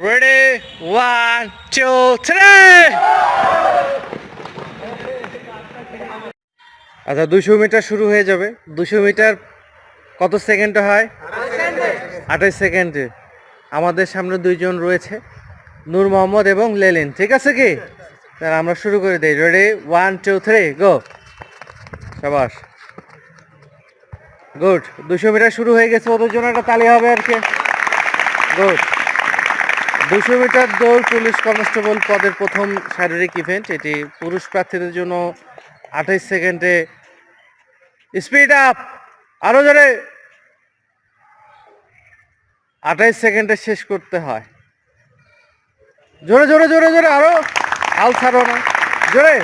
Ready? One, two, three! আচ্ছা দুশো metre শুরু হয়ে যাবে। দুশো মিটার কত সেকেন্ডে হয়? আঠাশ সেকেন্ডে। আমাদের সামনে দুইজন রয়েছে নূর মোহাম্মদ এবং লেলিন। ঠিক আছে কি? তাহলে আমরা শুরু করে দিই। Ready one two three go সাবাস। গুড দুশো মিটার শুরু হয়ে গেছে ওদের জন্য একটা তালি হবে আর কি? গুড দুশো মিটার দৌড় পুলিশ কনস্টেবল পদের প্রথম শারীরিক ইভেন্ট। এটি পুরুষ প্রার্থীদের জন্য আঠাইশ সেকেন্ডে স্পিড আপ, আরও জোরে। আঠাইশ সেকেন্ডে শেষ করতে হয়। জোরে জোরে জোরে জোরে, আরও। হাল ছাড়ো না। জোরে,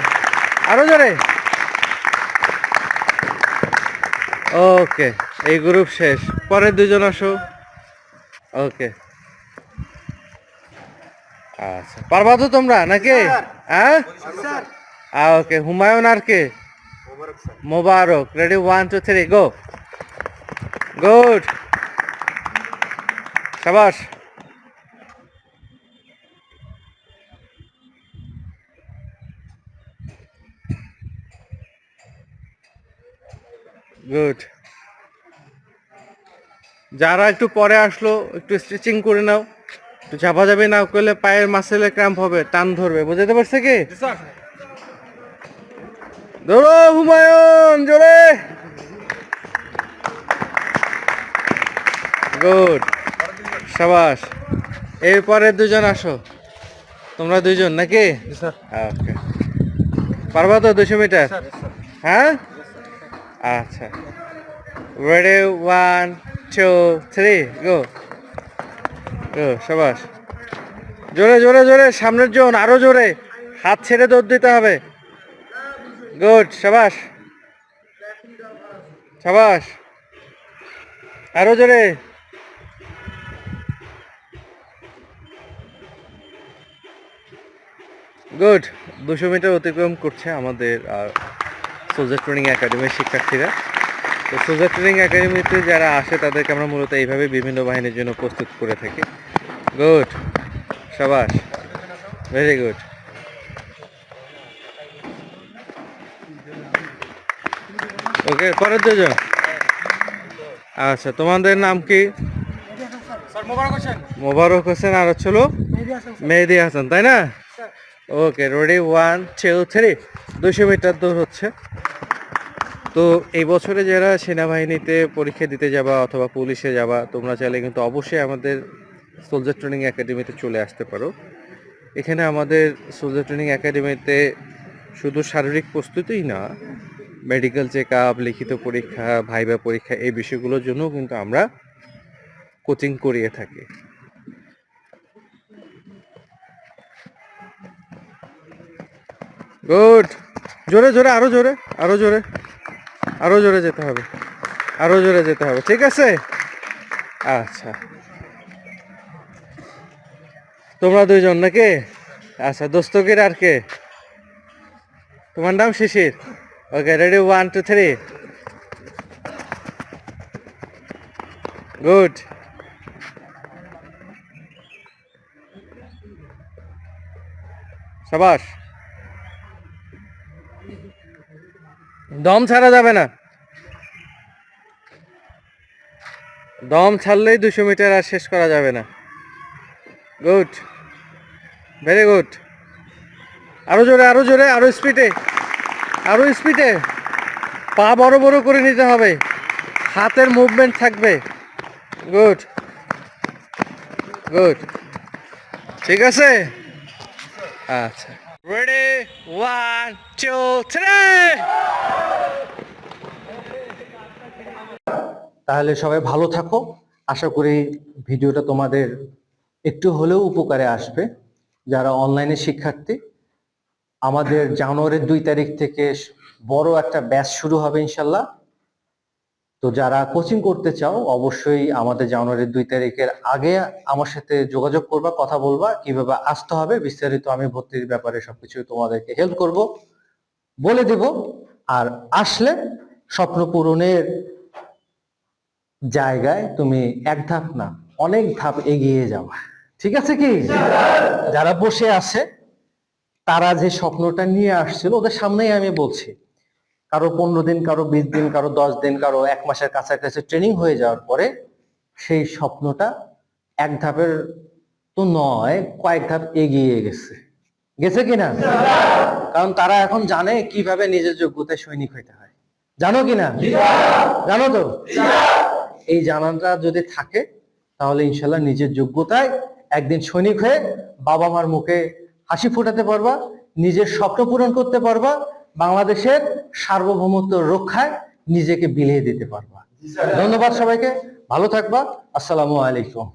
আরও জোরে। ওকে, এই গ্রুপ শেষ। পরের দুজন আসো। ওকে। আচ্ছা। পারবা তো তোমরা নাকি? হ্যাঁ? ওকে হুমায়ুন আর কে? Mobarak ready one two three go good সাবাস। গুড যারা একটু পরে আসলো একটু স্ট্রেচিং করে নাও। চাপা যাবে না করলে পায়ের মাসেলে ক্র্যাম্প হবে টান ধরবে বুঝতে পারছে কি? ধরো হুমায়ুন জোরে। গুড সাবাস এরপরে দুজন আসো। তোমরা দুইজন নাকি? ওকে পারবা তো দুশো মিটার? হ্যাঁ? আচ্ছা। Ready one two three go সাবাস। জোরে জোরে জোরে, সামনের জন, আরও জোরে। হাত ছেড়ে দৌড় দিতে হবে। গুড, সাবাস। সাবাস। আরও জোরে। গুড, দুশো মিটার অতিক্রম করছে আমাদের সোজা ট্রেনিং একাডেমির শিক্ষার্থীরা। তো সোজা ট্রেনিং একাডেমিতে যারা আসে, তাদেরকে আমরা মূলত এইভাবে বিভিন্ন বাহিনীর জন্য প্রস্তুত করে থাকি। গুড সাবাস ভেরি গুড। ওকে পরের দুজন। আচ্ছা তোমাদের নাম কি? মোবারক হোসেন। আর হচ্ছিল মেহেদি হাসান তাই না? Okay ready one two three দুশো মিটার দূর হচ্ছে। তো এই বছরে যারা সেনাবাহিনীতে পরীক্ষা দিতে যাবা অথবা পুলিশে যাবা তোমরা চাইলে কিন্তু অবশ্যই আমাদের সোলজার ট্রেনিং একাডেমিতে চলে আসতে পারো। এখানে আমাদের সোলজার ট্রেনিং একাডেমিতে শুধু শারীরিক প্রস্তুতিই না মেডিকেল চেক আপ লিখিত পরীক্ষা ভাইবা পরীক্ষা এই বিষয়গুলোর জন্য কিন্তু আমরা কোচিং করিয়ে থাকি। গুড জোরে জোরে, আরও জোরে আরও জোরে আরও জোরে যেতে হবে, আরও জোরে যেতে হবে, ঠিক আছে? আচ্ছা। তোমরা দুইজন নাকি? আচ্ছা দোস্ত দোস্তকের আর কে? তোমার নাম Shishir? Okay ready one two three good সাবাস। দম ছাড়া যাবে না। দম ছাড়লেই দুশো মিটার আর শেষ করা যাবে না। গুড। ভেরি গুড আরও জোরে আরও জোরে, আরও স্পিডে আরও স্পিডে পা বড় বড় করে নিতে হবে। হাতের মুভমেন্ট থাকবে। গুড গুড ঠিক আছে? আচ্ছা। রেডি ওয়ান টু থ্রি তাহলে সবাই ভালো থাকো। আশা করি ভিডিওটা তোমাদের একটু হলেও উপকারে আসবে। যারা অনলাইনে শিক্ষার্থী, আমাদের জানুয়ারির দুই তারিখ থেকে বড় একটা ব্যাচ শুরু হবে ইনশাল্লাহ। তো যারা কোচিং করতে চাও, অবশ্যই আমাদের জানুয়ারির দুই তারিখের আগে আমার সাথে যোগাযোগ করবা, কথা বলবা, কীভাবে আসতে হবে, বিস্তারিত আমি ভর্তির ব্যাপারে সবকিছু তোমাদেরকে হেল্প করব, বলে দেব। আর আসলে স্বপ্ন পূরণের জায়গায় তুমি এক ধাপ না, অনেক ধাপ এগিয়ে যাও। ঠিক আছে কি? যারা বসে আছে, তারা যে স্বপ্নটা নিয়ে আসছিল, ওদের সামনেই আমি বলছি। কারও পনেরো দিন, কারও বিশ দিন, কারও দশ দিন, কারও এক মাসের কাছাকাছি ট্রেনিং হয়ে যাওয়ার পরে সেই স্বপ্নটা এক ধাপের তো নয়, কয়েক ধাপ এগিয়ে গেছে। গেছে কিনা কারণ তারা এখন জানে কীভাবে নিজের যোগ্যতায় সৈনিক হইতে হয়। জানো কিনা জানো তো? এই জানাটা যদি থাকে, তাহলে ইনশাল্লাহ নিজের যোগ্যতায় একদিন সৈনিক হয়ে বাবা মার মুখে হাসি ফোটাতে পারবা নিজের স্বপ্ন পূরণ করতে পারবা বাংলাদেশের সার্বভৌমত্ব রক্ষায় নিজেকে বিলিয়ে দিতে পারবা। ধন্যবাদ সবাইকে ভালো থাকবা আসসালামু আলাইকুম।